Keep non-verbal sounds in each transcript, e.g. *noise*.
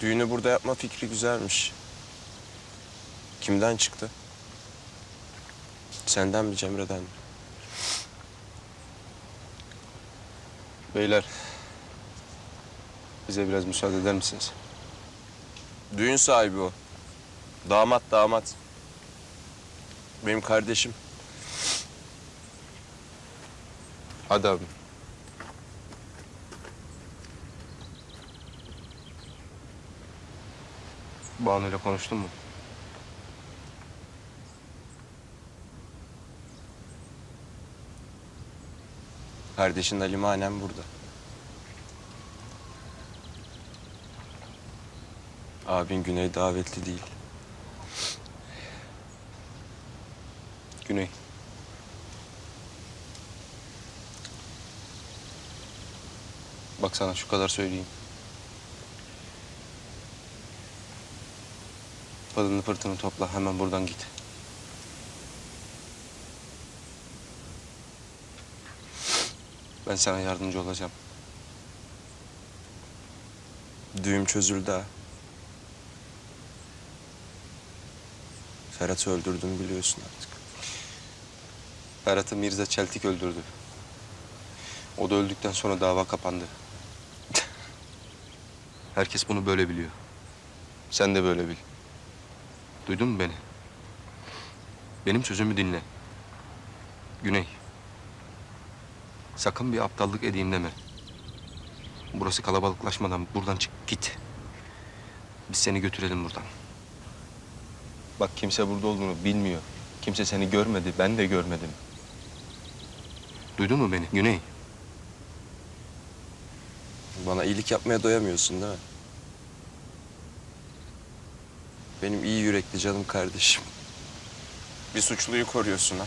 Düğünü burada yapma fikri güzelmiş. Kimden çıktı? Senden mi Cemre'den mi? Beyler. Bize biraz müsaade eder misiniz? Düğün sahibi o. Damat damat. Benim kardeşim. Hadi abi. Banu ile konuştun mu? Kardeşin Ali Manem burada. Abin Güney davetli değil. Güney. Bak sana şu kadar söyleyeyim. Pılını pırtını topla hemen buradan git. Ben sana yardımcı olacağım. Düğüm çözüldü ha. Ferhat'ı öldürdüm biliyorsun artık. Ferhat'ı Mirza Çeltik öldürdü. O da öldükten sonra dava kapandı. *laughs* Herkes bunu böyle biliyor. Sen de böyle bil. Duydun mu beni? Benim sözümü dinle. Güney. Sakın bir aptallık edeyim deme. Burası kalabalıklaşmadan buradan çık git. Biz seni götürelim buradan. Bak kimse burada olduğunu bilmiyor. Kimse seni görmedi, ben de görmedim. Duydun mu beni Güney? Bana iyilik yapmaya doyamıyorsun değil mi? Benim iyi yürekli canım kardeşim. Bir suçluyu koruyorsun ha.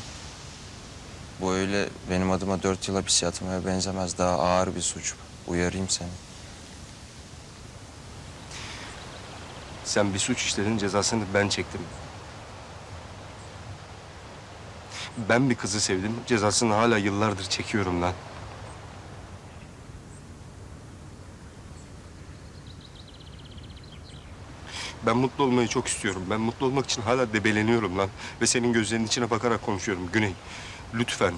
Bu öyle benim adıma dört yıl hapis yatmaya benzemez. Daha ağır bir suç. Uyarayım seni. Sen bir suç işledin cezasını ben çektim. Ben bir kızı sevdim cezasını hala yıllardır çekiyorum lan. Ben mutlu olmayı çok istiyorum. Ben mutlu olmak için hala debeleniyorum lan. Ve senin gözlerinin içine bakarak konuşuyorum Güney. Lütfen.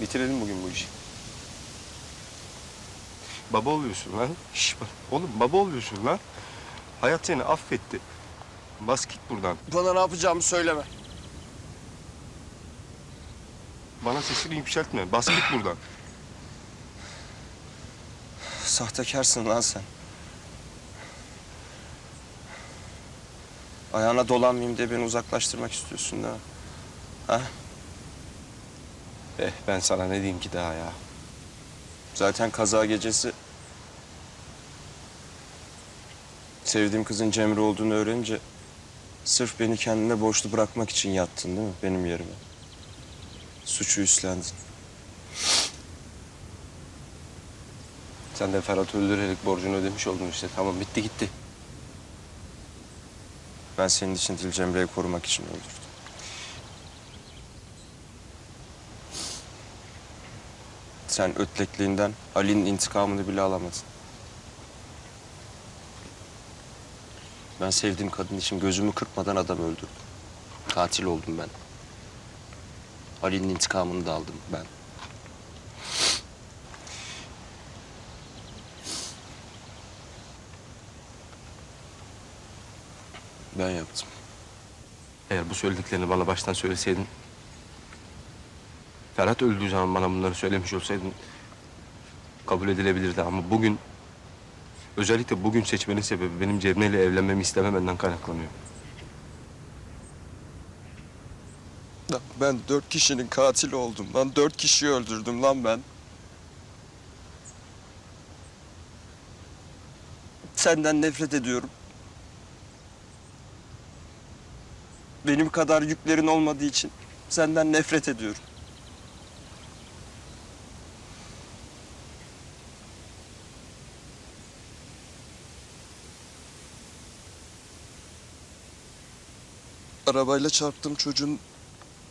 Bitirelim bugün bu işi. Baba oluyorsun lan. Şş, bak. Oğlum baba oluyorsun lan. Hayat seni affetti. Bas git buradan. Bana ne yapacağımı söyleme. Bana sesini yükseltme. Bas git buradan. Sahtekarsın lan sen. Ayağına dolanmayayım diye beni uzaklaştırmak istiyorsun mi? Ha? Eh ben sana ne diyeyim ki daha ya. Zaten kaza gecesi... Sevdiğim kızın Cemre olduğunu öğrenince... Sırf beni kendine borçlu bırakmak için yattın değil mi benim yerime? Suçu üstlendin. Sen de Ferhat'ı öldürerek borcunu ödemiş oldun işte. Tamam bitti gitti. Ben senin için Dil Cemre'yi korumak için öldürdüm. Sen ötlekliğinden Ali'nin intikamını bile alamadın. Ben sevdiğim kadın için gözümü kırpmadan adam öldürdüm. Katil oldum ben. Ali'nin intikamını da aldım ben. Ben yaptım. Eğer bu söylediklerini bana baştan söyleseydin... Ferhat öldüğü zaman bana bunları söylemiş olsaydın... Kabul edilebilirdi ama bugün... Özellikle bugün seçmenin sebebi benim Cemre ile evlenmemi istememenden kaynaklanıyor. Lan Ben dört kişinin katili oldum. Lan dört kişiyi öldürdüm lan ben. Senden nefret ediyorum. Benim kadar yüklerin olmadığı için senden nefret ediyorum. Arabayla çarptığım çocuğun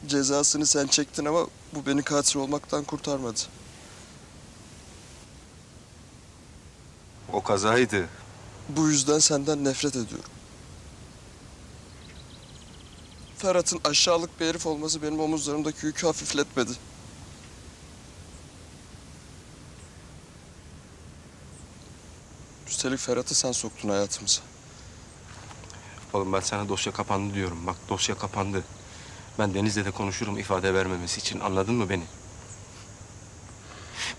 cezasını sen çektin ama bu beni katil olmaktan kurtarmadı. O kazaydı. Bu yüzden senden nefret ediyorum. Ferhat'ın aşağılık bir herif olması benim omuzlarımdaki yükü hafifletmedi. Üstelik Ferhat'ı sen soktun hayatımıza. Oğlum ben sana dosya kapandı diyorum. Bak dosya kapandı. Ben Deniz'le de konuşurum ifade vermemesi için. Anladın mı beni?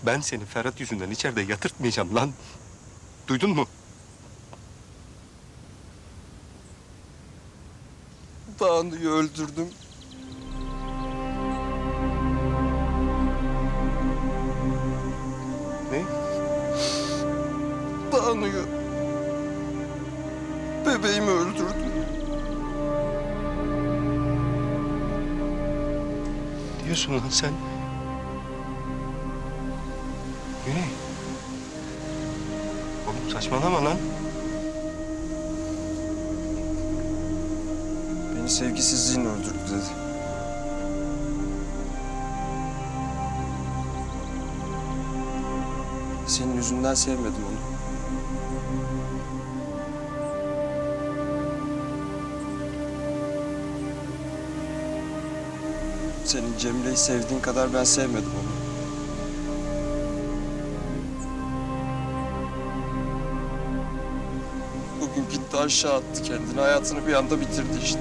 Ben seni Ferhat yüzünden içeride yatırtmayacağım lan. Duydun mu? Banu'yu öldürdüm. Ne? Banu'yu. Bebeğimi öldürdüm. diyorsun lan sen? Güney. Oğlum saçmalama lan. Beni sevgisizliğin öldürdü dedi. Senin yüzünden sevmedim onu. Senin Cemile'yi sevdiğin kadar ben sevmedim onu. Bugün gitti aşağı attı kendini. Hayatını bir anda bitirdi işte.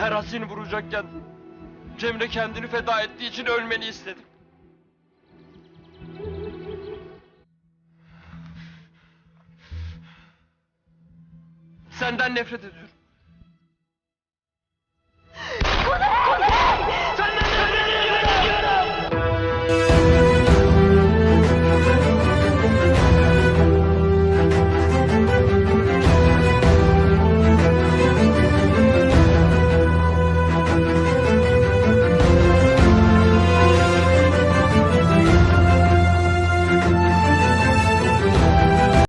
Ferhat seni vuracakken Cemre kendini feda ettiği için ölmeni istedim. Senden nefret ediyorum.